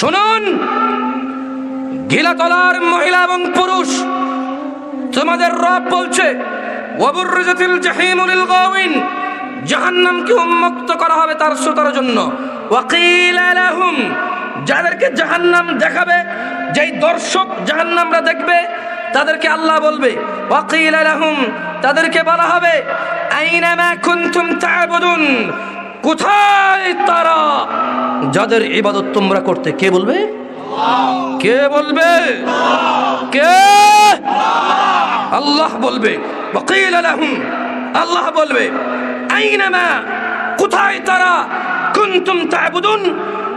শুনুন গিলাতলার মহিলা এবং পুরুষ, তোমাদের রব বলছে জাহান্নামকে উন্মুক্ত করা হবে তার জন্য। ওয়াকিল যাদেরকে জাহান্নাম দেখাবে, যেই দর্শক জাহান্নামরা দেখবে, তাদেরকে আল্লাহ বলবে, ওয়াকিল তাদেরকে বলা হবে কোথায় তারা? যাদের ইবাদত তোমরা করতে, কে বলবে? কে বলবে? কে? আল্লাহ বলবে। আল্লাহ বলবে কোথায় তারা? কুনতুম তা'বুদুন,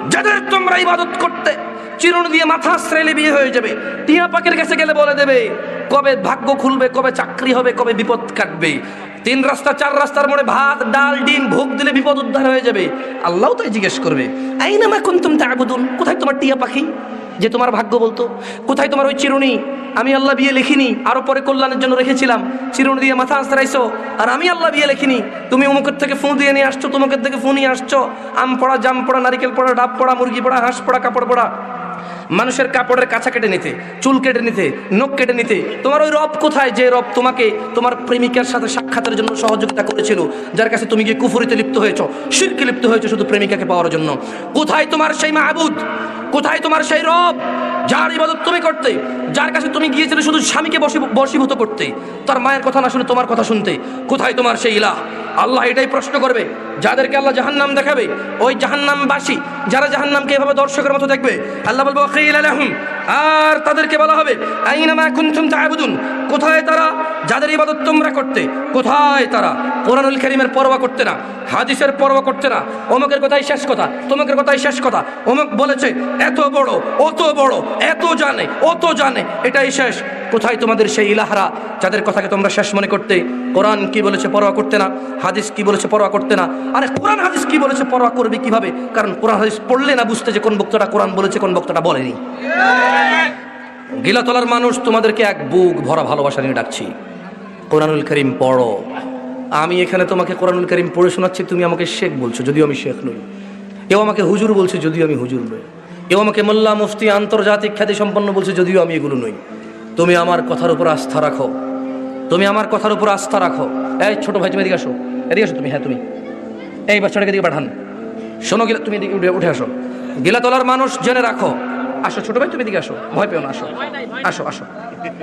যাদের তোমরা ইবাদত করতে, চিরুন দিয়ে মাথা আশ্রয়লে বিয়ে হয়ে যাবে, টিয়া পাকের কাছে গেলে বলে দেবে, কবে ভাগ্য খুলবে, কবে চাকরি হবে, কবে বিপদ কাটবে। তিন রাস্তা, চার রাস্তার মোড়ে ভাত, ডাল, ডিম, ভোগ দিলে বিপদ উদ্ধার হয়ে যাবে। আল্লাহও তাই জিজ্ঞেস করবে আইনামা কুনতুম তা'বুদুন? কোথায় তোমার টিয়া পাখি? যে তোমার ভাগ্য বলতো। কোথায় তোমার ওই চিরুনি? আমি আল্লাহ বিয়ে লিখিনি, আরও পরে কল্যাণের জন্য রেখেছিলাম। চিরুনি দিয়ে মাথা আশ্রাইছো আর আমি আল্লাহ বিয়ে লিখিনি। তুমি অমুকের থেকে ফোন দিয়ে নিয়ে আসছো তোমাকের থেকে ফোন নিয়ে আসছো। আম পড়া, জাম পড়া, নারিকেল পড়া, ডাব পড়া, মুরগি পড়া, হাঁস পড়া, কাপড় পড়া। মানুষের কাপড়ের কাছা কেটে নিতে, চুল কেটে নিতে, নখ কেটে নিতে, তোমার ওই রব কোথায় যে রব তোমাকে তোমার প্রেমিকার সাথে সাক্ষাতের জন্য সহযোগিতা করেছিল, যার কাছে তুমি গিয়ে কুফুরিতে লিপ্ত হয়েছো, শিরকে লিপ্ত হয়েছো শুধু প্রেমিকাকে পাওয়ার জন্য? কোথায় তোমার সেই মাহবুদ? কোথায় তোমার সেই রব, যার ইবাদত তুমি করতে, যার কাছে তুমি গিয়েছিলে শুধু স্বামীকে বশীভূত করতে? তার মায়ের কথা না শুনে তোমার কথা শুনতে, কোথায় তোমার সেই ইলাহ? আল্লাহ এটাই প্রশ্ন করবে, যাদেরকে আল্লাহ জাহান্নাম দেখাবে, ওই জাহান্নামবাসী, যারা জাহান্নামকে এভাবে দর্শকের মতো দেখবে, আল্লাহ বলব "ওয়াকিল লাহুম", আর তাদেরকে বলা হবে কোথায় তারা? যাদের ইবাদত তোমরা করতে, কোথায় তারা? কোরআনুল কারীমের পরোয়া করতে না, হাদিসের পরোয়া করতে না। অমুকের কথাই শেষ কথা, তমুকের কথাই শেষ কথা। অমুক বলেছে, এত বড়, অত বড়, এত জানে, অত জানে, এটাই শেষ। কোথায় তোমাদের সেই ইলাহারা, যাদের কথাকে তোমরা শেষ মনে করতে? কোরআন কি বলেছে পরোয়া করতে না? হাদিস কি বলেছে পরোয়া করতে না? আরে কোরআন হাদিস কি বলেছে পরোয়া করবে কীভাবে? কারণ কোরআন হাদিস পড়লে না বুঝতে যে কোন বক্তটা কোরআন বলেছে, কোন বক্তটা বলেনি। গিলাতলার মানুষ, তোমাদেরকে এক বুক ভরা ভালোবাসা নিয়ে ডাকছি। কোরআনুল করিম পড়ো। আমি এখানে তোমাকে কোরআনুল করিম পড়ে শোনাচ্ছি, তুমি আমাকে শেখ বলছো, যদিও আমি শেখ নই। কেউ আমাকে হুজুর বলছে, যদিও আমি হুজুর নই। কেউ আমাকে মোল্লা, মুফতি, আন্তর্জাতিক খ্যাতি সম্পন্ন বলছে, যদিও আমি এগুলো নই। তুমি আমার কথার উপর আস্থা রাখো। তুমি আমার কথার উপর আস্থা রাখো। এই ছোট ভাই, তুমি এদিকে আসো। এদিকে আসো তুমি হ্যাঁ তুমি। এই বাচ্চাটাকে দিকে পাঠান। শোনো গিলা, তুমি এদিকে উঠে আসো। গিলাতলার মানুষ জেনে রাখো। আসো, ছোট ভাই, তুমি এদিকে আসো। ভয় পেও না, আসো। আসো আসো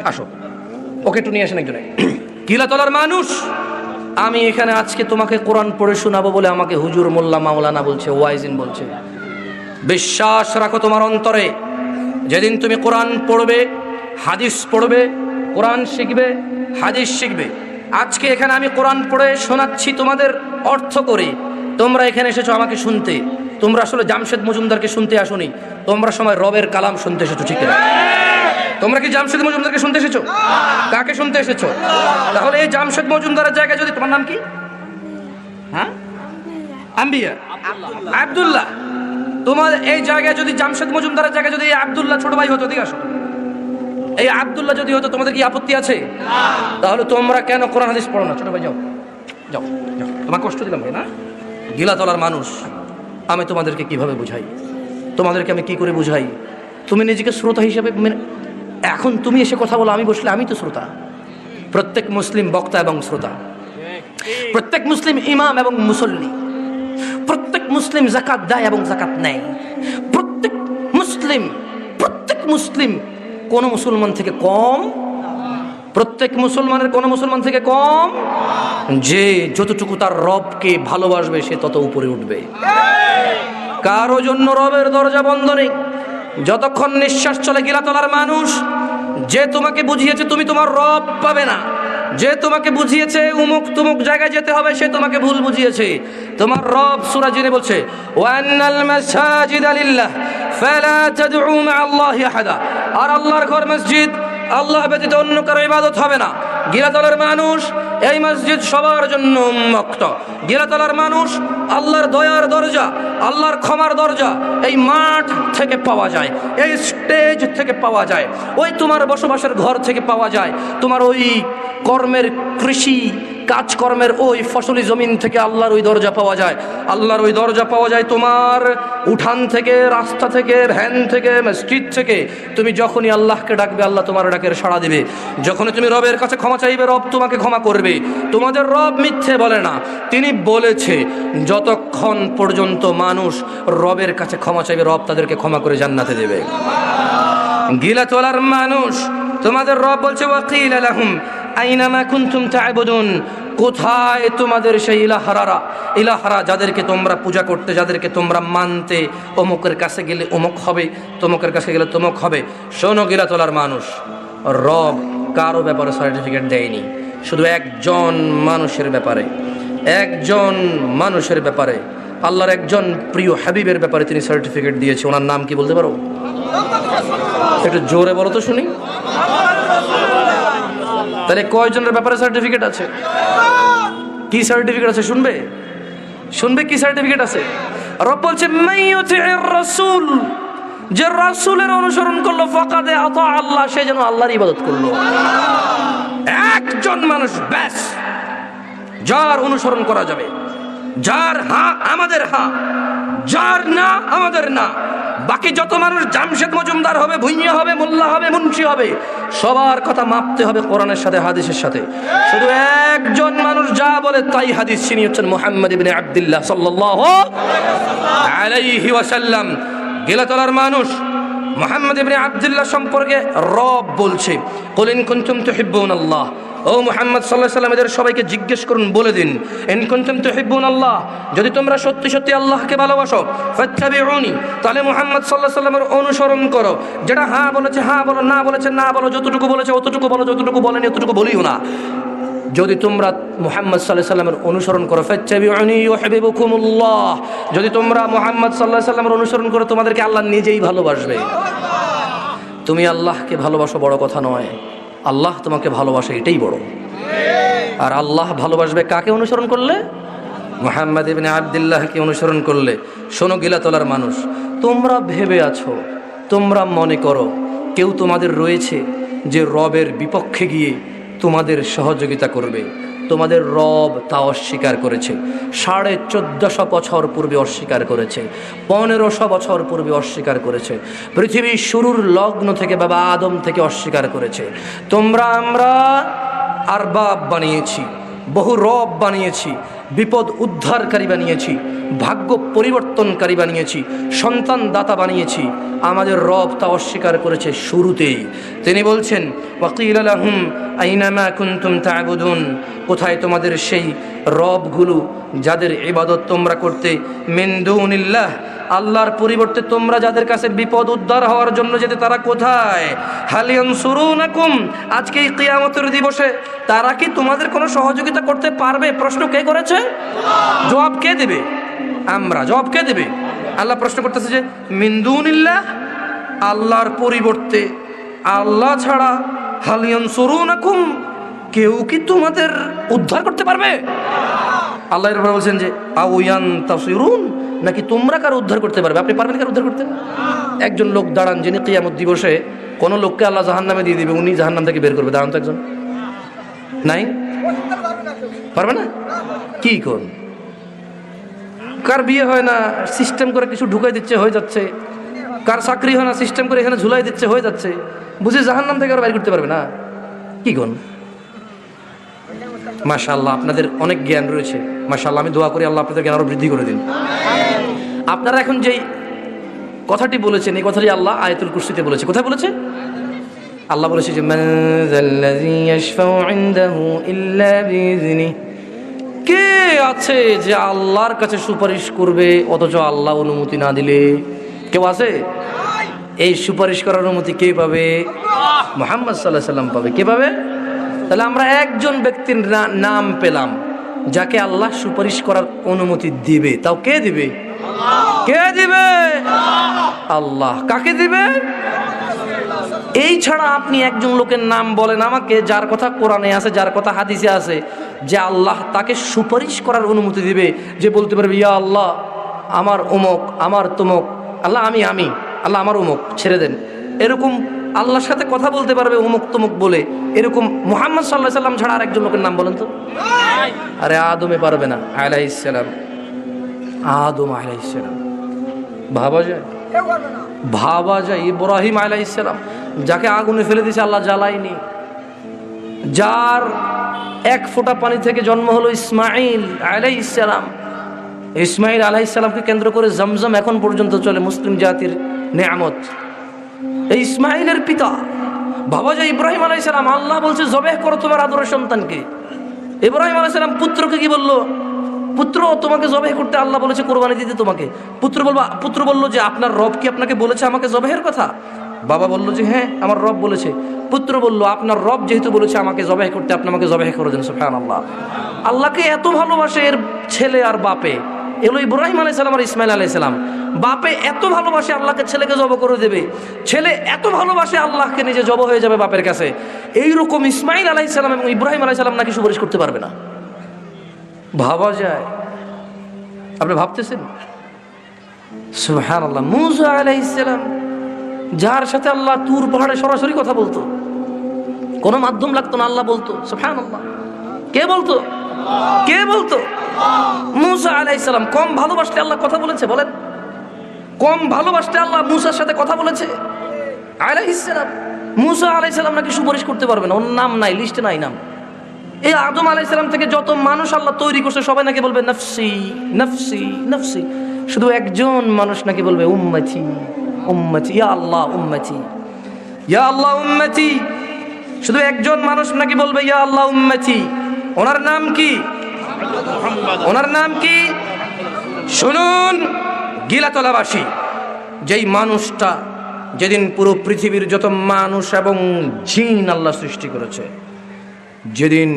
আসো। ওকে একটু নিয়ে আসেন একজনে। গিলাতলার মানুষ? আমি এখানে আজকে তোমাকে কোরআন পড়ে শোনাবো বলে আমাকে হুজুর মোল্লা মাওলানা বলছে, ওয়াইজিন বলছে। বিশ্বাস রাখো তোমার অন্তরে। যেদিন তুমি কোরআন পড়বে, হাদিস পড়বে, কোরআন শিখবে, হাদিস শিখবে। আজকে এখানে আমি কোরআন পড়ে শোনাচ্ছি তোমাদের অর্থ করে। তোমরা এখানে এসেছ আমাকে শুনতে। তোমরা আসলে জামশেদ মজুমদারকে শুনতে আসোনি। তোমরা সময় রবের কালাম শুনতে এসেছ, ঠিক না তোমরা কি জামশেদ মজুমদারকে শুনতে এসেছ? কাকে শুনতে এসেছ? তাহলে এই জামশেদ মজুমদারের জায়গায় যদি তোমার নাম কি? হ্যাঁ? আম্বিয়া। আব্দুল্লাহ। তোমার এই জায়গায় যদি জামশেদ মজুমদারের জায়গায় যদি এই আব্দুল্লাহ ছোট ভাই হতো ঠিক আসো। এই আব্দুল্লাহ যদি হতো, তোমাদের কি আপত্তি আছে? তাহলে তোমরা কেন কোরআন হাদিস পড়ো না? ছোট ভাই, যাও। যাও যাও। তোমার কষ্ট দিলাম ভাই, না? গিলাতলার মানুষ। আমি তোমাদেরকে কীভাবে বুঝাই? তোমাদেরকে আমি কি করে বুঝাই? তুমি নিজেকে শ্রোতা হিসেবে এখন তুমি এসে কথা বলো, আমি বসলে আমি তো শ্রোতা। প্রত্যেক মুসলিম বক্তা এবং শ্রোতা। প্রত্যেক মুসলিম ইমাম এবং মুসল্লি। প্রত্যেক মুসলিম জাকাত দেয় এবং জাকাত নেয়। প্রত্যেক মুসলিম প্রত্যেক মুসলিম কোন মুসলমান থেকে কম প্রত্যেক মুসলমানের কোন মুসলমান থেকে কম, যে যতটুকু তার রবকে ভালোবাসবে সে তত উপরে উঠবে। কারও জন্য রবের দরজা বন্ধ নেই। যতক্ষণ নিঃশ্বাস চলে গিলাতলার মানুষ, যে তোমাকে বুঝিয়েছে তুমি তোমার রব পাবে না। যে তোমাকে বুঝিয়েছে উমুক তুমুক জায়গায় যেতে হবে, সে তোমাকে ভুল বুঝিয়েছে। তোমার রব সূরা বলছে, ওয়ান্নাল মাসাজিদ লিল্লাহ, ফালা তাদউ মা আল্লাহি আহাদা। আর আল্লাহর ঘর মসজিদ আল্লাহ ব্যতীত অন্য কারও ইবাদত হবে না। গিরাতলার মানুষ এই মসজিদ সবার জন্য উন্মুক্ত। গিরাতলার মানুষ আল্লাহর দয়ার দরজা, আল্লাহর ক্ষমার দরজা এই মাঠ থেকে পাওয়া যায়, এই স্টেজ থেকে পাওয়া যায়, ওই তোমার বসবাসের ঘর থেকে পাওয়া যায়, তোমার ওই কর্মের কৃষি কাজকর্মের ওই ফসলি জমিন থেকে আল্লাহর ওই দরজা পাওয়া যায়। আল্লাহর ওই দরজা পাওয়া যায় তোমার উঠান থেকে, রাস্তা থেকে, ভ্যান থেকে, মসজিদ থেকে তুমি যখনই আল্লাহকে ডাকবে, আল্লাহ তোমার ডাকের সাড়া দিবে। যখনই তুমি রবের কাছে ক্ষমা চাইবে, রব তোমাকে ক্ষমা করবে। তোমাদের রব মিথ্যে বলে না, তিনি বলেছে, যতক্ষণ পর্যন্ত মানুষ রবের কাছে ক্ষমা চাইবে, রব তাদেরকে ক্ষমা করে জান্নাতে দেবে। গিলা তোলার মানুষ, তোমাদের রব বলছে ওয়াকিল আলাহুম আইনামা কুনতুম তা'বুদুন? কোথায় তোমাদের সেই ইলাহারারা? ইলাহারা যাদেরকে তোমরা পূজা করতে, যাদেরকে তোমরা মানতে, অমুকের কাছে গেলে অমুক হবে, তমুকের কাছে গেলে তমুক হবে। শোনো গিলা তোলার মানুষ, রব কারও ব্যাপারে সার্টিফিকেট দেয়নি। শুধু একজন মানুষের ব্যাপারে, একজন মানুষের ব্যাপারে, আল্লাহর একজন প্রিয় হাবিবের ব্যাপারে তিনি সার্টিফিকেট দিয়েছে। ওনার নাম কি বলতে পারো? একটু জোরে বলো তো শুনি। তাহলে কয়জনের ব্যাপারে সার্টিফিকেট আছে? কি সার্টিফিকেট আছে শুনবে? শুনবে কি সার্টিফিকেট আছে? রব বলছে রাসূল যে রাসূলের অনুসরণ করল, ফাকাদে আতা আল্লাহ সে যেন আল্লাহর ইবাদত করল। একজন মানুষ ব্যাস, যার অনুসরণ করা যাবে, যার হা আমাদের হা, যার না আমাদের না। বাকি যত মানুষ জামশেদ মজুমদার হবে, ভুইয়া হবে, মোল্লা হবে, মুন্সি হবে, সবার কথা মাপতে হবে কোরআনের সাথে, হাদিসের সাথে। শুধু একজন মানুষ যা বলে তাই হাদিস চিনি হচ্ছেন মোহাম্মদ ইবনে আব্দুল্লাহ ওয়াসাল্লাম। গেলাতলার মানুষ, মোহাম্মদ ইবনে আব্দুল্লাহ সম্পর্কে রব বলছে কুলিন তো তুহিব্বুন আল্লাহ ও মোহাম্মদ সাল্লাহ সাল্লাম, এদের সবাইকে জিজ্ঞেস করুন, বলে দিন। ইন কুনতুম তুহিব্বুন আল্লাহ যদি তোমরা সত্যি সত্যি আল্লাহকে ভালোবাসো, ফাত্তাবিউনি, তাহলে মোহাম্মদ সাল্লাহ সাল্লামের অনুসরণ করো। যেটা হ্যাঁ বলেছে হ্যাঁ বলো, না বলেছে, না বলো, যতটুকু বলেছে, অতটুকু বলো, যতটুকু বলেনি, অতটুকু বলিও না। যদি তোমরা মুহাম্মদ সাল্লাহ সাল্লামের অনুসরণ করো ইউহিব্বুকুমুল্লাহ, যদি তোমরা মুহাম্মদ সাল্লাহ সাল্লামের অনুসরণ করো, তোমাদেরকে আল্লাহ নিজেই ভালোবাসবে। তুমি আল্লাহকে ভালোবাসো, বড় কথা নয়। আল্লাহ তোমাকে ভালোবাসে, এটাই বড়। আর আল্লাহ ভালোবাসবে কাকে অনুসরণ করলে? মোহাম্মদ ইবিন আবদুল্লাহকে অনুসরণ করলে। শোনো, গিলাতলার মানুষ, তোমরা ভেবে আছো, তোমরা মনে করো, কেউ তোমাদের রয়েছে যে রবের বিপক্ষে গিয়ে তোমাদের সহযোগিতা করবে। তোমাদের রব তা অস্বীকার করেছে। সাড়ে চোদ্দশো বছর পূর্বে অস্বীকার করেছে। পনেরোশো বছর পূর্বে অস্বীকার করেছে। পৃথিবীর শুরুর লগ্ন থেকে বাবা আদম থেকে অস্বীকার করেছে। তোমরা আমরা আর বাপ বানিয়েছি, বহু রব বানিয়েছি। বিপদ উদ্ধারকারী বানিয়েছি, ভাগ্য পরিবর্তনকারী বানিয়েছি সন্তান দাতা বানিয়েছি। আমাদের রব তা অস্বীকার করেছে শুরুতেই। তিনি বলছেন আইনামা কোথায় তোমাদের সেই রবগুলো যাদের এবাদত তোমরা করতে? মিন্দুনিল্লাহ আল্লাহর পরিবর্তে তোমরা যাদের কাছে বিপদ উদ্ধার হওয়ার জন্য যেতে তারা কোথায়? হালিয়ান সুরুনাকুম আজকে এই কিয়ামতের দিবসে তারা কি তোমাদের কোনো সহযোগিতা করতে পারবে? প্রশ্ন কে করেছে? জবাব কে দেবে? আমরা। জবাব কে দেবে? আল্লাহ প্রশ্ন করতেছে যে মিন্দুনিল্লাহ আল্লাহর পরিবর্তে। আল্লাহ ছাড়া হালিয়ান সরুনাকুম কেউ কি তোমাদের উদ্ধার করতে পারবে? আল্লাহ এরপরে বলছেন যে, আউয়ান তাসিরুন? নাকি তোমরা কার উদ্ধার করতে পারবে? আপনি পারবেন কার উদ্ধার করতে? একজন লোক দাঁড়ান যিনি কিয়ামত দিবসে কোনো লোককে আল্লাহ জাহান্নামে দিয়ে দিবে, উনি জাহান্নাম থেকে বের করবে। দাঁড়ান তো একজন। নাই? পারবে না? কি কোন? কার বিয়ে হয় না? সিস্টেম করে কিছু ঢুকাই দিচ্ছে, হয়ে যাচ্ছে। কার চাকরি হয় না? সিস্টেম করে এখানে ঝুলাই দিচ্ছে, হয়ে যাচ্ছে। বুঝে জাহান্নাম থেকে আর বাইর করতে পারবে না। কি কোন? মাশাল্লাহ আপনাদের অনেক জ্ঞান রয়েছে। মাশাল্লাহ আমি দোয়া করি আল্লাহ আপনাদের জ্ঞান আরও বৃদ্ধি করে দিন। আপনারা এখন যেই কথাটি বলেছেন, এই কথাটি আল্লাহ আয়তুল কুরসিতে বলেছে। কোথায় বলেছে? আল্লাহ বলেছে যে কে আছে যে আল্লাহর কাছে সুপারিশ করবে, অথচ আল্লাহ অনুমতি না দিলে? কেউ আছে? এই সুপারিশ করার অনুমতি কে পাবে? মোহাম্মদ সাল্লাহ সাল্লাম পাবে। কে পাবে? তাহলে আমরা একজন ব্যক্তির নাম পেলাম, যাকে আল্লাহ সুপারিশ করার অনুমতি দিবে। তাও কে দিবে? কে দিবে? আল্লাহ। কাকে দিবে? এই ছাড়া আপনি একজন লোকের নাম বলেন আমাকে, যার কথা কোরআনে আছে, যার কথা হাদিসে আছে, যে আল্লাহ তাকে সুপারিশ করার অনুমতি দিবে, যে বলতে পারবে, ইয়া আল্লাহ, আমার অমুক আমার তমুক, আল্লাহ আমি আমি, আল্লাহ আমার অমুক ছেড়ে দেন। এরকম আল্লাহর সাথে কথা বলতে পারবে অমুক তমুক বলে। এরকম মোহাম্মদ সাল্লাহ সাল্লাম ছাড়া আর একজন লোকের নাম বলেন তো? আরে আদমে পারবে না আলাইসালাম আদম আলাইসালাম ভাবা যায়? ভাবা যায়, ইব্রাহিম আলাইসালাম যাকে আগুনে ফেলে দিয়েছে আল্লাহ জ্বালায়নি। যার এক ফোঁটা পানি থেকে জন্ম হলো ইসমাইল আলাইসালাম ইসমাইল আলাইসালামকে কেন্দ্র করে জমজম এখন পর্যন্ত চলে মুসলিম জাতির নেয়ামত। এই ইসমাইলের পিতা। বাবা যে ইব্রাহিম আলাইসালাম আল্লাহ বলছে, জবেহ করো তোমার আদরের সন্তানকে। ইব্রাহিম আলাইসালাম পুত্রকে কি বলল? পুত্র, তোমাকে জবেহ করতে আল্লাহ বলেছে, কোরবানি দিতে তোমাকে। পুত্র বলব, পুত্র বলল যে, আপনার রব কি আপনাকে বলেছে আমাকে জবেহের কথা? বাবা বলল যে হ্যাঁ আমার রব বলেছে। পুত্র বলল, আপনার রব যেহেতু বলেছে আমাকে জবাহ করতে, আপনি আমাকে জবাহ করে দেন সুফান আল্লাহ আল্লাহকে এত ভালোবাসে এর ছেলে আর বাপে। এলো ইব্রাহিম আলাইসালাম আর ইসমাইল আলাইসালাম বাপে এত ভালোবাসে আল্লাহকে ছেলেকে জব করে দেবে। ছেলে এত ভালোবাসে আল্লাহকে নিজে জব হয়ে যাবে বাপের কাছে। এইরকম ইসমাইল আলাইসালাম এবং ইব্রাহিম আলাইসালাম নাকি সুপারিশ করতে পারবে না। ভাবা যায়। আপনি ভাবতেছেন? আল্লাহ যার সাথে আল্লাহ তুর পাহাড়ে সরাসরি কথা বলতো। কোনো মাধ্যম লাগতো না আল্লাহ বলতো। সুহান আল্লাহ কে বলতো? কে বলতো? মুসা আলাইসালাম কম ভালোবাসতে আল্লাহ কথা বলেছে, বলেন। কম ভালোবাসতে আল্লাহ মুসার সাথে কথা বলেছে। আলাইসালাম মুসা আলাইসালাম নাকি সুপারিশ করতে পারবে না। ওর নাম নাই লিস্টে নাই নাম। এই আদম আলাইসালাম থেকে যত মানুষ আল্লাহ তৈরি করছে, সবাই নাকি বলবে, নফসি নফসি নফসি। শুধু একজন মানুষ নাকি বলবে, উম্মতি উম্মতি, ইয়া আল্লাহ, উম্মতি। ইয়া আল্লাহ, উম্মতি। শুধু একজন মানুষ নাকি বলবে, ইয়া আল্লাহ, উম্মতি। ওনার নাম কি? ওনার নাম কি শুনুন গিলাতলাবাসী যেই মানুষটা যেদিন পুরো পৃথিবীর যত মানুষ এবং জিন আল্লাহ সৃষ্টি করেছে যেদিন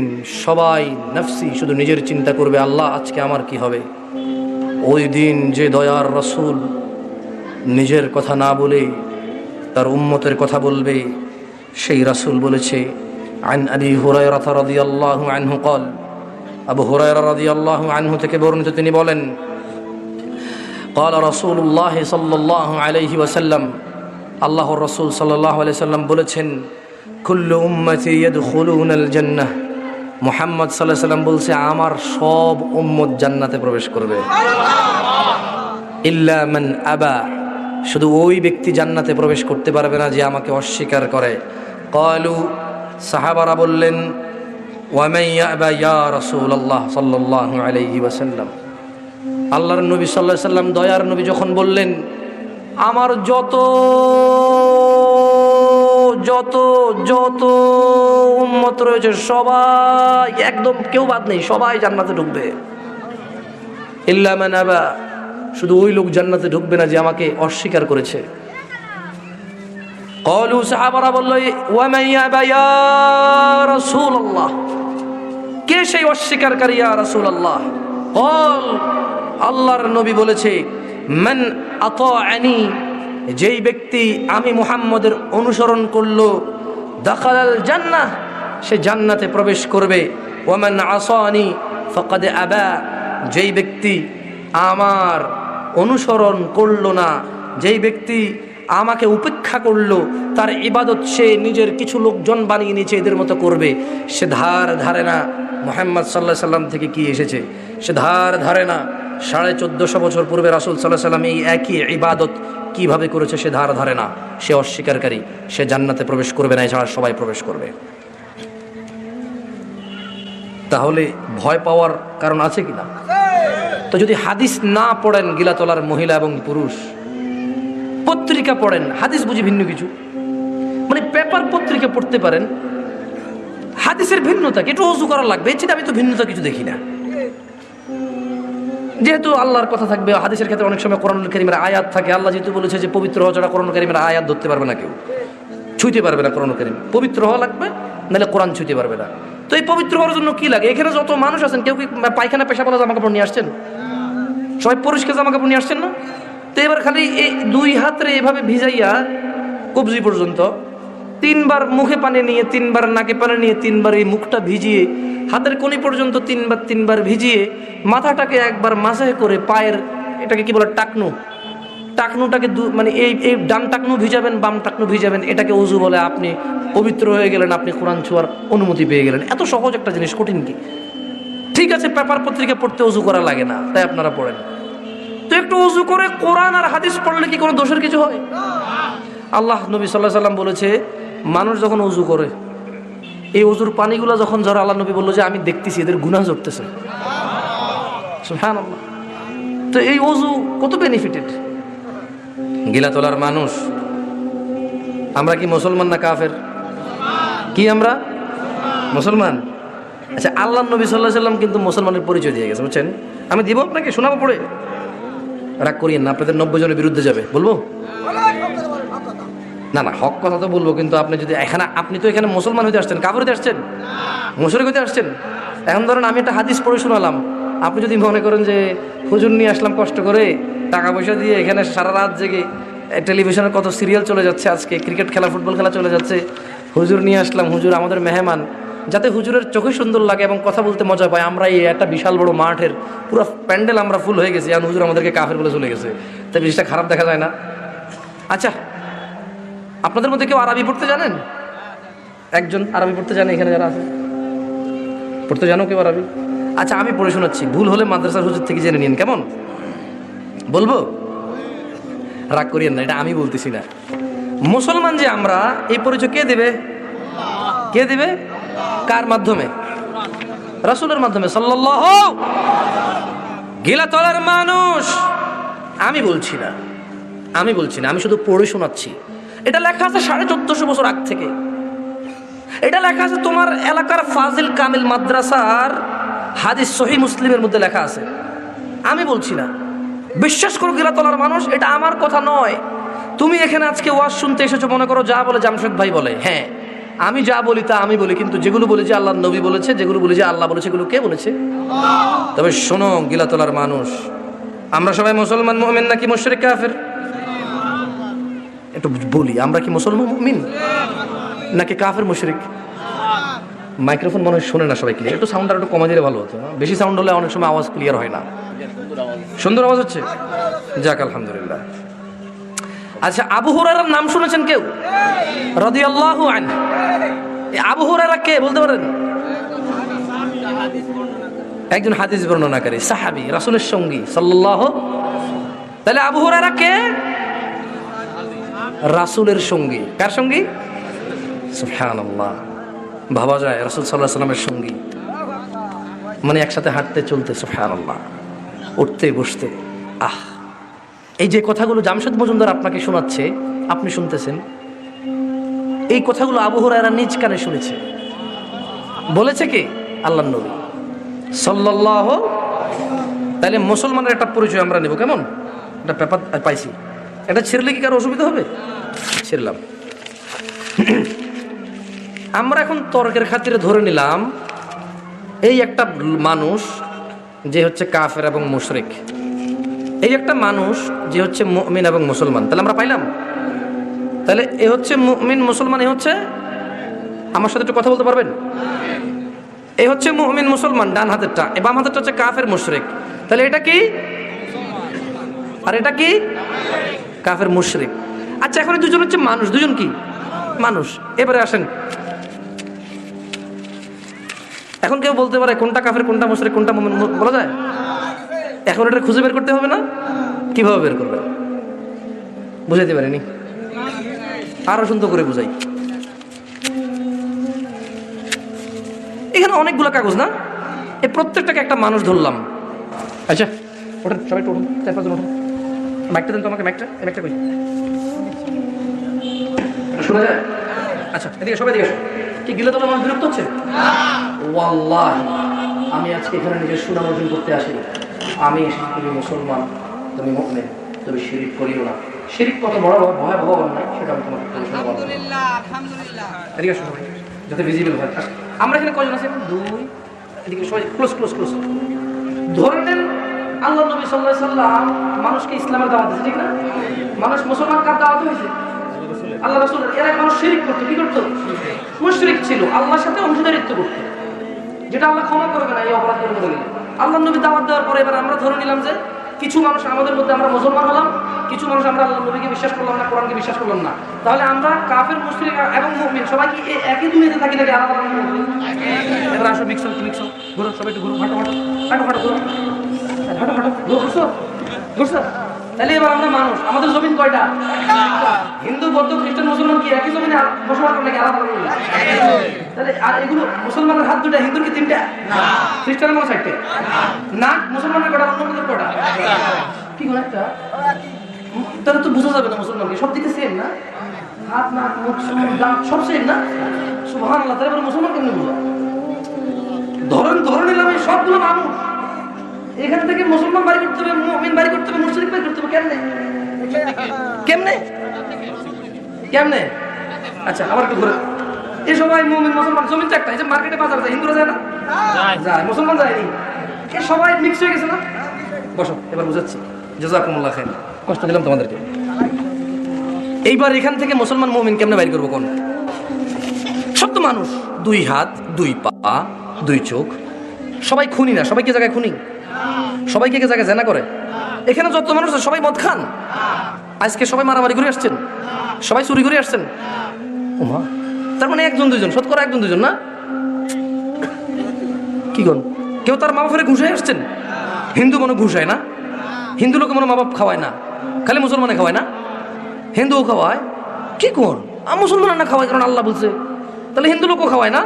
সবাই নফসি শুধু নিজের চিন্তা করবে আল্লাহ আজকে আমার কি হবে ওই দিন যে দয়ার রসুল নিজের কথা না বলে তার উম্মতের কথা বলবে সেই রাসূল বলেছে আন আবি হুরায়রা রাদিয়াল্লাহু আনহু قال আবু হুরায়রা রাদিয়াল্লাহু আনহু থেকে বর্ণিত তিনি বলেন قال رسول الله صلى الله عليه وسلم আল্লাহর রসুল সাল্লাল্লাহু আলাইহি সাল্লাম বলেছেন কুল্লু উম্মতি ইয়াদখুলুনাল জান্নাহ মুহাম্মদ সাল্লাল্লাহু আলাইহি সাল্লাম বলছে আমার সব উম্মত জান্নাতে প্রবেশ করবে ইল্লা মান আবা শুধু ওই ব্যক্তি জান্নাতে প্রবেশ করতে পারবে না যে আমাকে অস্বীকার করে কলু সাহাবারা বললেন ওয়ামাইয়া আবা ইয়া রাসূলুল্লাহ সাল্লাল্লাহু আলাইহি ওয়াসাল্লাম। আল্লাহর নবী সাল্লাহ সাল্লাম দয়ার নবী যখন বললেন, আমার যত যত যত উম্মত রয়েছে, সবাই, একদম কেউ বাদ নেই, সবাই জান্নাতে ঢুকবে। ইল্লামান আবা, শুধু ওই লোক জান্নাতে ঢুকবে না যে আমাকে অস্বীকার করেছে। কলু সাহাবারা বলল ওয়ামান ইয়াবা ইয়া রাসূলুল্লাহ। কে সেই অস্বীকারী ইয়া রাসূলুল্লাহ? কল আল্লাহর নবী বলেছে, মান আতাআনি যেই ব্যক্তি আমি মুহাম্মদের অনুসরণ করল, দাখালাল জান্নাহ, সে জান্নাতে প্রবেশ করবে। ওয়ামান আসানি, ফকাদে আবা যেই ব্যক্তি আমার অনুসরণ করল না, যেই ব্যক্তি আমাকে উপেক্ষা করল, তার ইবাদত সে নিজের কিছু লোকজন বানিয়ে নিয়েছে এদের মতো করবে। সে ধার ধারে না মোহাম্মদ সাল্লাহ সাল্লাম থেকে কি এসেছে? সে ধার ধারে না, সাড়ে চোদ্দশো বছর পূর্বে রাসুল সাল্লাহ সাল্লাম এই একই ইবাদত কীভাবে করেছে সে ধার ধারে না। সে অস্বীকারী, সে জান্নাতে প্রবেশ করবে না, এছাড়া সবাই প্রবেশ করবে। তাহলে ভয় পাওয়ার কারণ আছে কিনা তো যদি হাদিস না পড়েন গিলাতলার মহিলা এবং পুরুষ, পত্রিকা পড়েন, হাদিস বুঝি ভিন্ন কিছু। মানে পেপার পত্রিকা পড়তে পারেন হাদিসের ভিন্নতা কি? একটু অজু করা লাগবে। এর আমি তো ভিন্নতা কিছু দেখি না। যেহেতু আল্লাহর কথা থাকবে, হাদিসের ক্ষেত্রে অনেক সময় কোরআনুল করিমের আয়াত থাকে। আল্লাহ যেহেতু বলেছে যে, পবিত্র হওয়া ছাড়া কোরআন করিমের আয়াত ধরতে পারবে না কেউ। ছুঁতে পারবে না কোরআন করিম। পবিত্র হওয়া লাগবে, নাহলে কোরআন ছুঁতে পারবে না। তো এই পবিত্র হওয়ার জন্য কি লাগে? এখানে যত মানুষ আছেন, কেউ কি পায়খানা পেশা বলা জামা কাপড় নিয়ে আসছেন? সবাই পরিষ্কার জামা কাপড় নিয়ে আসছেন না? তো এবার খালি এই দুই হাতরে এভাবে ভিজাইয়া কবজি পর্যন্ত তিনবার মুখে পানি নিয়ে, তিনবার নাকে পানি নিয়ে, তিনবার এই মুখটা ভিজিয়ে, হাতের কোনি পর্যন্ত তিনবার তিনবার ভিজিয়ে, মাথাটাকে একবার মাসে করে পায়ের এটাকে কি বলে, টাকনু, টাকনুটাকে দু মানে এই এই ডান টাকনু ভিজাবেন, বাম টাকনু ভিজাবেন, এটাকে উজু বলে আপনি পবিত্র হয়ে গেলেন, আপনি কোরআন ছোঁয়ার অনুমতি পেয়ে গেলেন। এত সহজ একটা জিনিস, কঠিন কি? ঠিক আছে, পেপার পত্রিকা পড়তে উজু করা লাগে না, তাই আপনারা পড়েন। তো একটু উজু করে কোরআন আর হাদিস পড়লে কি কোনো দোষের কিছু হয়? আল্লাহ নবী সাল্লাহ সাল্লাম বলেছে মানুষ যখন উজু করে এই উজুর পানিগুলো যখন ঝরে আল্লাহ নবী বলল যে আমি দেখতেছি এদের গুনাহ ঝরতেছে। হ্যাঁ তো এই অজু কত বেনিফিটেড গিলা তোলার মানুষ আমরা কি মুসলমান না কাফের? কি আমরা? মুসলমান। আচ্ছা আল্লাহ নবী সাল্লাহ সাল্লাম কিন্তু মুসলমানের পরিচয় দিয়ে গেছে বুঝছেন? আমি দিব আপনাকে শোনাবো পড়ে। রাগ করিয়েন না আপনাদের নব্বই জনের বিরুদ্ধে যাবে বলব? না না, হক কথা তো বলব, কিন্তু আপনি যদি এখানে, আপনি তো এখানে মুসলমান হইতে আসছেন হইতে আসছেন, মুশরিক হইতে আসছেন। এখন ধরেন আমি একটা হাদিস পড়ে শোনালাম, আপনি যদি মনে করেন যে হুজুর নিয়ে আসলাম কষ্ট করে, টাকা পয়সা দিয়ে এখানে সারা রাত জেগে টেলিভিশনে কত সিরিয়াল চলে যাচ্ছে আজকে ক্রিকেট খেলা ফুটবল খেলা চলে যাচ্ছে, হুজুর নিয়ে আসলাম, হুজুর আমাদের মেহমান, যাতে হুজুরের চোখে সুন্দর লাগে এবং কথা বলতে মজা পায়, আমরা এই একটা বিশাল বড় মাঠের পুরো প্যান্ডেল আমরা ফুল হয়ে গেছি, এখন হুজুর আমাদেরকে কাফের বলে চলে গেছে। তাই জিনিসটা খারাপ দেখা যায় না। আচ্ছা আপনাদের মধ্যে কেউ আরবি পড়তে জানেন? একজন আরবি পড়তে জানে, এখানে যারা আছে। পড়তে জানো কেউ আরবি? আচ্ছা আমি পড়ে শোনাচ্ছি। ভুল হলে মাদ্রাসার হুজুর থেকে জেনে নিন, কেমন? বলব? রাগ করিয়েন না, এটা আমি বলতেছি না। মুসলমান যে আমরা, এই পরিচয় কে দেবে? কে দেবে? কার মাধ্যমে? রাসূলের মাধ্যমে, সাল্লাল্লাহু গিলা তলার মানুষ। আমি বলছি না, আমি বলছি না, আমি শুধু পড়ে শোনাচ্ছি। এটা লেখা আছে সাড়ে চোদ্দশো বছর আগ থেকে। এটা লেখা আছে তোমার এলাকার ফাজিল কামিল মাদ্রাসার হাদিস সহি মুসলিমের মধ্যে লেখা আছে। আমি বলছি না। বিশ্বাস করো গিলাতলার মানুষ, এটা আমার কথা নয়। তুমি এখানে আজকে ওয়াজ শুনতে এসেছ, মনে করো যা বলে জামশেদ ভাই বলে। হ্যাঁ আমি যা বলি তা আমি বলি, কিন্তু যেগুলো বলি যে আল্লাহ নবী বলেছে, যেগুলো বলি যে আল্লাহ বলেছে, এগুলো কে বলেছে? তবে শোনো গিলাতলার মানুষ, আমরা সবাই মুসলমান মোহামেন নাকি মুশরিক, কাফের? একটু বলি, আমরা কি মুসলমান মুমিন? নাকি কাফের মুশরিক? মাইক্রোফোন মনে হয় শোনে না সবাই ক্লিয়ার একটু সাউন্ড আর একটু কমা দিলে ভালো হতো। বেশি সাউন্ড হলে অনেক সময় আওয়াজ ক্লিয়ার হয় না। সুন্দর আওয়াজ হচ্ছে? যাক, আলহামদুলিল্লাহ। আচ্ছা আবু হুরারার নাম শুনেছেন কেউ? রাদিয়াল্লাহু আন আবু হুরারা কে, বলতে পারেন? একজন হাদিস বর্ণনাকারী, সাহাবী, রাসূলের সঙ্গী, সাল্লাল্লাহু তাহলে আবু হুরারা কে? রাসূলের সঙ্গী। কার সঙ্গী? সুবহানাল্লাহ। ভাবা যায়, রাসুল আলাইহি সাল্লামের সঙ্গী। মানে একসাথে হাঁটতে, চলতে, সুবহানাল্লাহ। উঠতে, বসতে। আহ! এই যে কথাগুলো জামশেদ মজুমদার আপনাকে শোনাচ্ছে, আপনি শুনতেছেন। এই কথাগুলো আবু হুরায়রা নিজ কানে শুনেছে। বলেছে কি? আল্লাহ নবী। সাল্লাল্লাহ তাহলে মুসলমানের একটা পরিচয় আমরা নেব, কেমন? একটা পেপার পাইছি। এটা ছেড়লে কি কারও অসুবিধা হবে? ছেড়লাম। আমরা এখন তর্কের খাতিরে ধরে নিলাম, এই একটা মানুষ যে হচ্ছে কাফের এবং মুশরিক। এই একটা মানুষ যে হচ্ছে মুমিন এবং মুসলমান। তাহলে আমরা পাইলাম? তাহলে এ হচ্ছে মুমিন, মুসলমান, এ হচ্ছে আমার সাথে একটু কথা বলতে পারবেন? এ হচ্ছে মুমিন, মুসলমান, ডান হাতেরটা। এ বাম হাতেরটা হচ্ছে কাফের, মুশরিক। তাহলে এটা কি? আর এটা কি? কাফের, মুশরিক। আচ্ছা এখন দুজন হচ্ছে মানুষ। দুজন কি? মানুষ। এবারে আসেন। এখন কেউ বলতে পারে কোনটা কাফের, কোনটা মুশরিক, কোনটা মুমিন বলা যায়? এখন এটা খুঁজে বের করতে হবে না? কীভাবে বের করবে? বুঝাইতে পারিনি। আরও সুন্দর করে বুঝাই। এখানে অনেকগুলো কাগজ না? এই প্রত্যেকটাকে একটা মানুষ ধরলাম। আচ্ছা ওটা সবাই একটু চার পাঁচজন উঠুন মাইকটা দেন তো আমাকে মাইকটা এই মাইকটা কই? শোনা যায় আচ্ছা এদিকে সবাই এদিকে আসো। কি গিলে তোমার মানুষ বিরক্ত হচ্ছে? ওয়াল্লাহ আমি আজকে এখানে নিজের সুনাম অর্জন করতে আসি আমি তুমি মুসলমান তুমি মুমিন তুমি শিরিক করিও না। শিরিক কত বড় ভয়াবহ অন্যায় সেটা আমি তোমাকে বলে আলহামদুলিল্লাহ আলহামদুলিল্লাহ। এদিকে আসো সবাই যাতে ভিজিবল হয়। আমরা এখানে কয়জন আছি? দুই এদিকে সবাই ক্লোজ ক্লোজ ক্লোজ ধরে নেন আল্লাহ নবী সাল্লাহ সাল্লাম মানুষকে ইসলামের দাওয়াত দিয়েছে, ঠিক না? মানুষ মুসলমান কার দাওয়াত হয়েছে? আল্লাহ রাসূল, এরা মানুষ শিরিক করতো, কি করতো? মুশরিক ছিল, আল্লাহর সাথে অংশীদারিত্ব করতো। যেটা আল্লাহ ক্ষমা করবে না, এই অপরাধ করে বলে। আল্লাহ নবী দাওয়াত দেওয়ার পরে এবার আমরা ধরে নিলাম যে, কিছু মানুষ আমাদের মধ্যে আমরা মুসলমান হলাম, কিছু মানুষ আমরা আল্লাহ নবীকে বিশ্বাস করলাম না, কোরআনকে বিশ্বাস করলাম না। তাহলে আমরা কাফের মুসলিম এবং মুমিন, সবাই কি একই দুনিয়াতে থাকি নাকি আলাদা আলাদা এবার আসো মিক্স হো ঘুরো, সবাই একটু ঘুরো হাঁটো হাঁটো হাঁটো হাঁটো ঘুরো। তাহলে এবার আমরা মানুষ। আমাদের জমিন কয়টা? হিন্দু বৌদ্ধ খ্রিস্টান মুসলমান কি একই জমিনে বসবাস করে নাকি আলাদা তাহলে আর এগুলো মুসলমানের হাত দুটা হিন্দুর কি তিনটা? খ্রিস্টানের কোনো চারটে। না মুসলমানের কটা অন্য মধ্যে কটা? কি কোন একটা? তাহলে তো বোঝা যাবে না মুসলমানকে। সব দিকে সেম না? হাত নাক মুখ দাঁত সব সেম না? সুবহান আল্লাহ তাহলে মুসলমান কেমনে বোঝা ধরেন ধরে নিলাম এই সবগুলো মানুষ। এখান থেকে মুসলমান বাড়ি করতে হবে মুমিন বাড়ি করতে হবে মুশরিক বাড়ি করতে হবে কেমনে? কেমনে? কেমনে? আচ্ছা আবার একটু ঘুরে। এই সবাই মুমিন মুসলমান জমিন চারটা এই যে মার্কেটে বাজার যায় হিন্দুরা যায় না? যায়। মুসলমান যায়নি এ সবাই মিক্স হয়ে গেছে না? বসো এবার বুঝাচ্ছি। জাজাকুমুল্লাহ খাইর। কষ্ট দিলাম তোমাদেরকে। এইবার এখান থেকে মুসলমান মুমিন কেমনে বাইর করব কোন? সব তো মানুষ দুই হাত দুই পা দুই চোখ। সবাই খুনি না সবাই কে জায়গায় খুনি? সবাই কে জায়গায় জেনা করে? এখানে যত মানুষ সবাই মদ খান। আজকে সবাই মারামারি করে আসছেন। সবাই চুরি করে আসছেন। তার মানে একজন, দুইজন। শতকরা একজন দুজন না? কি গন কেউ তার মা বাপের ঘুষে আসছেন? হিন্দু মনে ঘুষায় না? হিন্দু লোকে মনে মা বাপ খাওয়ায় না। খালি মুসলমানে খাওয়ায় না? হিন্দুও খাওয়ায়? কি কোন? আর মুসলমান না খাওয়ায়, কারণ আল্লাহ বলছে। তাহলে হিন্দু লোকও খাওয়ায় না?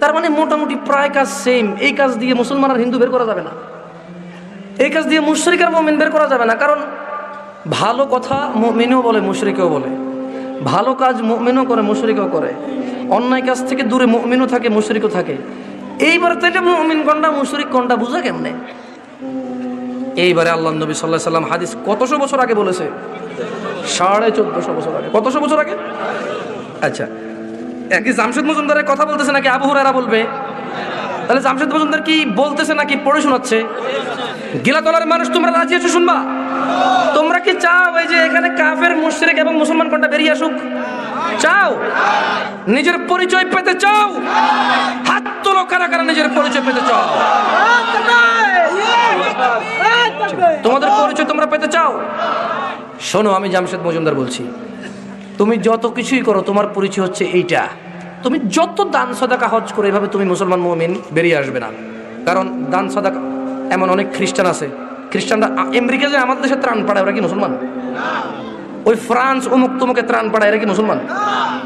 তার মানে মোটামুটি প্রায় কাজ সেম এই কাজ দিয়ে মুসলমান আর হিন্দু বের করা যাবে না। এই কাজ দিয়ে মুশরিক আর মমিন বের করা যাবে না। কারণ ভালো কথা মমিনও বলে, মুশরিকেও বলে। ভালো কাজ মমিনও করে, মুশরিকও করে। অন্যায় কাজ থেকে দূরে মমিনও থাকে, মুশরিকও থাকে। এইবার তাহলে মমিন কন্ডা মুশরিক কন্ডা বুঝা কেমনে? এইবারে আল্লাহ নবী সাল্লাহ সাল্লাম হাদিস কতশো বছর আগে বলেছে? সাড়ে চোদ্দশো বছর আগে। কতশো বছর আগে? আচ্ছা। একই জামশেদ মজুমদারের কথা বলতেছে নাকি আবু হুরারা বলবে? তাহলে জামশেদ মজুমদার কি বলতেছে নাকি পড়ে শোনাচ্ছে? গিলাতলার মানুষ, তোমরা রাজি আছো শুনবা? তোমরা কি চাও এই যে এখানে কাফের, মুশরিক এবং মুসলমান কোনটা বেরিয়ে আসুক? চাও? নিজের পরিচয় পেতে চাও? হাত তোলো কারা কারা নিজের পরিচয় পেতে চাও? তোমাদের পরিচয় তোমরা পেতে চাও? শোনো, আমি জামশেদ মজুমদার বলছি। তুমি যত কিছুই করো, তোমার পরিচয় হচ্ছে এইটা। তুমি যত দান, সদাকা, হজ করে এভাবে তুমি মুসলমান মুমিন বেরিয়ে আসবে না। কারণ দান, সদাকা, এমন অনেক খ্রিস্টান আছে। খ্রিস্টানরা আমেরিকা যে আমাদের দেশে ত্রাণ পাড়ায় ওরা কি মুসলমান? ওই ফ্রান্স অমুক তমুকে ত্রাণ পাড়ায় এরা কি মুসলমান?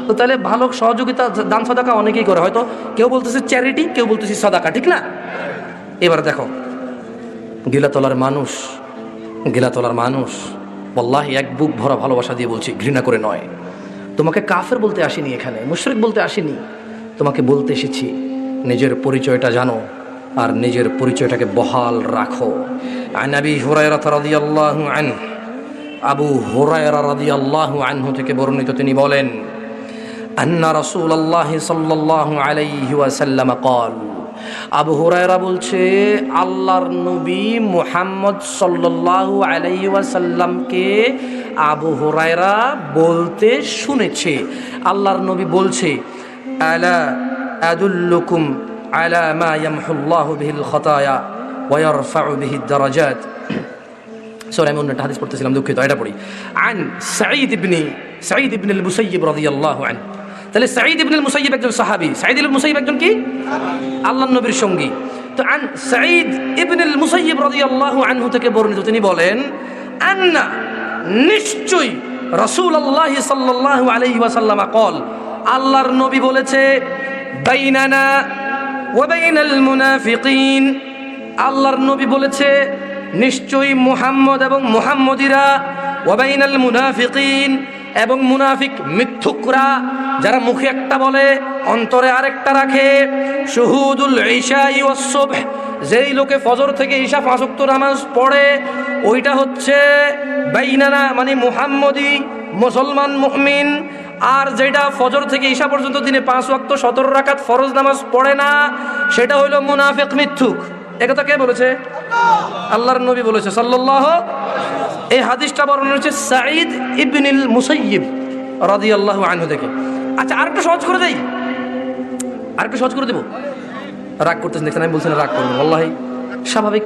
তো তাহলে ভালো সহযোগিতা, দান, সদাকা অনেকেই করে। হয়তো কেউ বলতেছে চ্যারিটি, কেউ বলতেছে সদাকা, ঠিক না? এবার দেখো, গিলাতলার মানুষ গিলাতলার মানুষ বল্লাহি এক বুক ভরা ভালোবাসা দিয়ে বলছি ঘৃণা করে নয় তোমাকে কাফের বলতে আসিনি এখানে মুশরিক বলতে আসিনি তোমাকে বলতে এসেছি নিজের পরিচয়টা জানো আর নিজের পরিচয়টাকে বহাল রাখো আনাবি হুরায়রা রাদিয়াল্লাহু আনহু আবু হুরায়রা রাদিয়াল্লাহু আনহু থেকে বর্ণিত তিনি বলেন আন্না রাসূলুল্লাহ সাল্লাল্লাহু আলাইহি ওয়াসাল্লাম قال আবু হুরায়রা বলছে, আল্লাহর নবী মুহাম্মদ সাল্লাল্লাহু আলাইহি ওয়াসাল্লামকে আবু হুরায়রা বলতে শুনেছে। আল্লাহর নবী বলছে, আলা আদুল্লুকুম আলা মা ইয়ামহুল্লাহু বিহিল খাতায়া ওয়া ইয়ারফাউ বিহি দারাজাত। সরি, আমি অন্য একটা হাদিস পড়তেছিলাম, দুঃখিত, এটা পড়ি। আন সাঈদ ইবনি, সাঈদ ইবনে আল মুসাইয়িব রাদিয়াল্লাহু আন তাহলে সাঈদ ইবনে আল মুসাইয়িব একজন সাহাবী। সাঈদ ইবনে মুসাইয়িব একজন কি? আল্লাহর নবীর সঙ্গী। তো আন সাঈদ ইবনে আল মুসাইয়িব রাদিয়াল্লাহু আনহু থেকে বর্ণিত, তিনি বলেন, আন্না নিশ্চয়ই রাসূলুল্লাহ সাল্লাল্লাহু আলাইহি ওয়াসাল্লাম কল, আল্লাহর নবী বলেছে, বাইনানা ওয়া বাইনাল মুনাফিকিন। আল্লাহর নবী বলেছে, নিশ্চয়ই মুহাম্মদ এবং মুহাম্মদিরা ওয়াবাইনাল মুনাফিকিন। এবং মুনাফিক মিথ্যুকরা যারা মুখে একটা বলে, অন্তরে আরেকটা রাখে। শুহুদুল ঈশাই যেই লোকে ফজর থেকে ঈশা পাঁচ ওয়াক্ত নামাজ পড়ে, ওইটা হচ্ছে বাইনানা মানে মুহাম্মদি মুসলমান মুমিন। আর যেটা ফজর থেকে ঈশা পর্যন্ত দিনে পাঁচ ওয়াক্ত সতেরো রাকাত ফরজ নামাজ পড়ে না, সেটা হইল মুনাফিক মিথ্যুক। একথা কে বলেছে? আল্লাহর নবী বলেছে, সাল্লাল্লাহ এই হাদিসটা বর্ণনা হচ্ছে সাঈদ ইবনিল মুসাইয়িব রাদিয়াল্লাহু আনহু থেকে। আচ্ছা আরেকটু সহজ করে দেই? আরেকটু সহজ করে দেবো? রাগ করতেছেন, দেখছেন, আমি বলছি না রাগ করবেন। আল্লাহি স্বাভাবিক।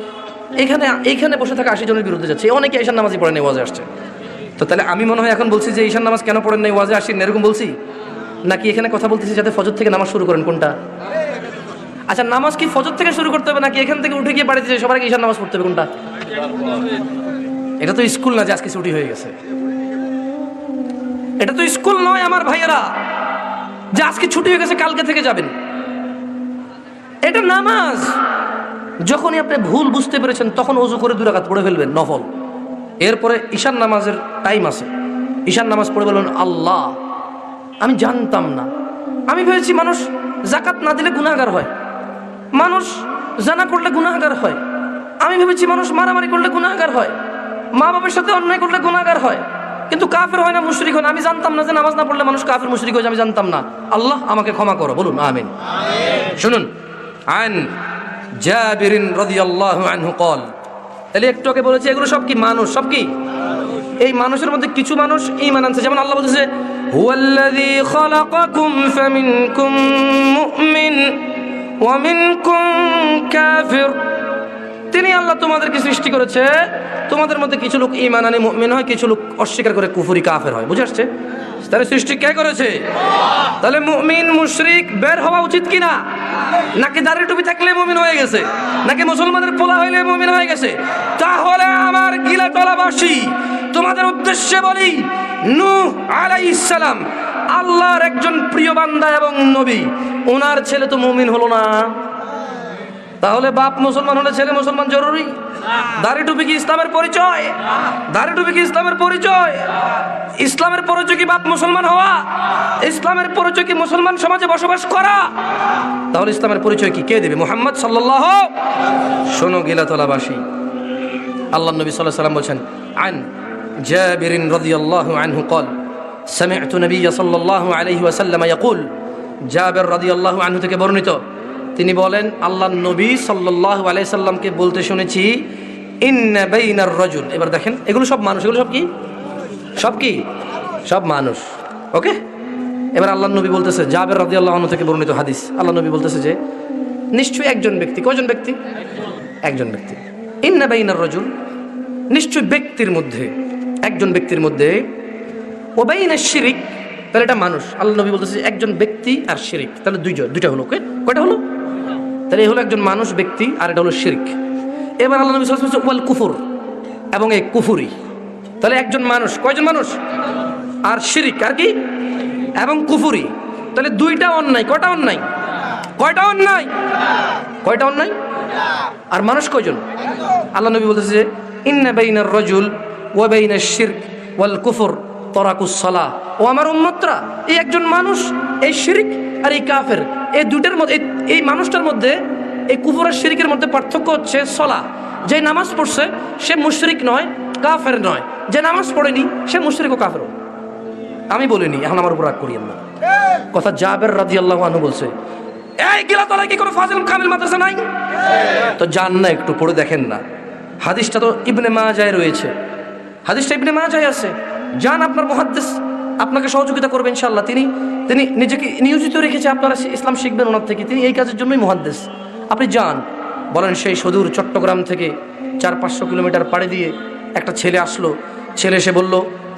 এখানে এখানে বসে থাকা আশি জনের বিরুদ্ধে যাচ্ছে। অনেকে ঈশান নামাজই পড়েন এই ওয়াজে আসছে। তো তাহলে আমি মনে হয় এখন বলছি যে ঈশান নামাজ কেন পড়েন নাই, ওয়াজে আসেন এরকম বলছি? নাকি এখানে কথা বলতেছি যাতে ফজর থেকে নামাজ শুরু করেন, কোনটা? আচ্ছা নামাজ কি ফজর থেকে শুরু করতে হবে, নাকি এখান থেকে উঠে গিয়ে বাড়িতে সবার আগে ঈশান নামাজ পড়তে হবে, কোনটা? এটা তো স্কুল না যে আজকে ছুটি হয়ে গেছে। এটা তো স্কুল নয় আমার ভাইয়েরা, যে আজকে ছুটি হয়ে গেছে, কালকে থেকে যাবেন। এটা নামাজ। যখনই আপনি ভুল বুঝতে পেরেছেন, তখন অজু করে দুরাকাত পড়ে ফেলবেন, নফল। এরপরে ঈশান নামাজের টাইম আছে। ঈশান নামাজ পড়ে বলবেন, আল্লাহ, আমি জানতাম না। আমি ভেবেছি মানুষ জাকাত না দিলে গুণাগার হয়। মানুষ জানা করলে গুণাগার হয়। আমি ভেবেছি মানুষ মারামারি করলে গুণাগার হয়। মা বাবার সাথে অন্যায় করলে গুণাগার হয়। কিন্তু কাফের হয় না, মুশরিক হয় না। আমি জানতাম না যে নামাজ না পড়লে মানুষ কাফের, মুশরিক হয়ে আমি জানতাম না। আল্লাহ আমাকে ক্ষমা করো, বলুন, আমিন। শুনুন, আন জাবিরিন রাদিয়াল্লাহু আনহু কল তাহলে একটু আগে বলেছে, এগুলো সব কি মানুষ? সব কি? এই মানুষের মধ্যে কিছু মানুষ ইমান আনছে। যেমন আল্লাহ বলতেছে, হুয়াল্লাযী খালাকাকুম ফামিনকুম মুমিন, ওয়া মিনকুম কাফির। তিনি আল্লাহ তোমাদেরকে সৃষ্টি করেছে। তোমাদের মধ্যে কিছু লোক ইমান আনে, মুমিন হয়, কিছু লোক অস্বীকার করে কুফরি, কাফের হয়। বুঝে আসছে? তাহলে সৃষ্টি কে করেছে? তাহলে মুমিন, মুশরিক বের হওয়া উচিত কিনা? নাকি দাঁড়িয়ে টুপি থাকলে মুমিন হয়ে গেছে? নাকি মুসলমানের পোলা হইলে মুমিন হয়ে গেছে? তাহলে আমার গিলা টলাবাসী তোমাদের উদ্দেশ্যে বলি, নূহ আলাইহিস সালাম, আল্লাহর একজন প্রিয় বান্দা এবং নবী। ওনার ছেলে তো মুমিন হলো না। তাহলে বাপ মুসলমান হলে ছেলে মুসলমান জরুরি দাড়ি টুপি কি ইসলামের পরিচয় দাড়ি টুপি কি ইসলামের পরিচয় ইসলামের পরিচয় কি বাপ মুসলমান হওয়া ইসলামের পরিচয় কি মুসলমান সমাজে বসবাস করা তাহলে ইসলামের পরিচয় কি কে দেবে মোহাম্মদ সাল্লাহ শোনো গিলাতলাবাসী আল্লাহ নবী সাল্লাহ সাল্লাম বলছেন আন جابر رضي الله عنه قال سمعت نبي صلى الله عليه وسلم يقول জাবের رضي الله عنه থেকে বর্ণিত তিনি বলেন আল্লাহ নবী সাল্লাল্লাহু আলাইহি সাল্লামকে বলতে শুনেছি, ইন্না বাইনার রাজুল। এবার দেখেন, এগুলো সব মানুষ, এগুলো সব কি? সব কি? সব মানুষ। ওকে? এবার আল্লাহ নবী বলতেছে, জাবের রাদিয়াল্লাহু আনহু থেকে বর্ণিত হাদিস। আল্লাহ নবী বলতেছে যে, নিশ্চয়ই একজন ব্যক্তি, কয়জন ব্যক্তি? একজন ব্যক্তি। ইন্না বাইনার রজুল। নিশ্চয় ব্যক্তির মধ্যে, একজন ব্যক্তির মধ্যে ওবাইনা শিরিক। তাহলে এটা মানুষ। আল্লাহ নবী বলতেছে একজন ব্যক্তি আর শিরিক। তাহলে দুইজন, দুইটা হলো কে কয়টা হলো? তাহলে এই হলো একজন মানুষ, ব্যক্তি, আর এটা হলো শিরিক। এবার আল্লাহ নবী ওয়াসাল্লাম ওয়াল কুফুর এবং এই কুফুরি। তাহলে একজন মানুষ, কয়জন মানুষ? আর শিরিক, আর কি? এবং কুফুরি। তাহলে দুইটা অন্যায়, কয়টা অন্যায়? কয়টা অন্যায়? কয়টা অন্যায়? আর মানুষ কয়জন? আল্লাহ নবী বলতেছে ইন্না বাইনার রজুল ওয়া বাইনাশ শিরক ওয়াল কুফর তরাকুস সালাহ ও আমার উম্মতরা, এই একজন মানুষ, এই শিরিক আর এই কাফের, এই দুইটার মধ্যে, এই- মানুষটার মধ্যে, এই কুফর আর শিরিকের মধ্যে পার্থক্য হচ্ছে সলা। যে নামাজ পড়ছে, সে মুশরিক নয়, কাফের নয়। যে নামাজ পড়েনি, সে মুশরিক ও কাফের। আমি বলিনি, এখন আমার উপর রাগ করিয়েন না কথা জাবের রাজি আল্লাহ আনু বলছে, এই গিলা তলায় কি কোনো ফাজিল কামিল মাদ্রাসা নাই? তো যান না একটু, পড়ে দেখেন না। হাদিসটা তো ইবনে মাজায় রয়েছে। হাদিসটা ইবনে মাজায় আছে। যান আপনার মহাদ্দেশ আপনাকে সহযোগিতা করবেন ইনশাল্লাহ তিনি তিনি নিজেকে নিয়োজিত রেখেছে, আপনারা ইসলাম শিখবেন ওনার থেকে। তিনি এই কাজের জন্যই মহাদ্দেশ আপনি যান, বলেন সেই সদূর চট্টগ্রাম থেকে চার পাঁচশো কিলোমিটার পাড়ে দিয়ে একটা ছেলে আসলো। ছেলে এসে বলল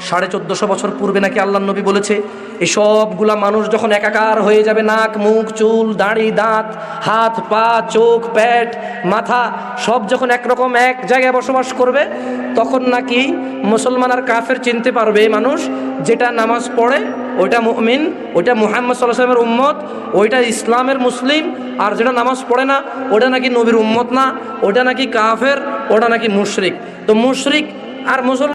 সাড়ে চোদ্দশো বছর পূর্বে নাকি আল্লাহ নবী বলেছে, এই সবগুলা মানুষ যখন একাকার হয়ে যাবে, নাক, মুখ, চুল, দাড়ি, দাঁত, হাত, পা, চোখ প্যাট মাথা, সব যখন একরকম এক জায়গায় বসবাস করবে, তখন নাকি মুসলমান আর কাফের চিনতে পারবে মানুষ, যেটা নামাজ পড়ে, ওইটা মুমিন, ওইটা মুহাম্মদ সাল্লাহ সাল্লামের উম্মত, ওইটা ইসলামের মুসলিম, আর যেটা নামাজ পড়ে না ওটা নাকি নবীর উম্মত না ওটা নাকি কাফের ওটা নাকি মুশরিক। তো মুশরিক আর মুসলমান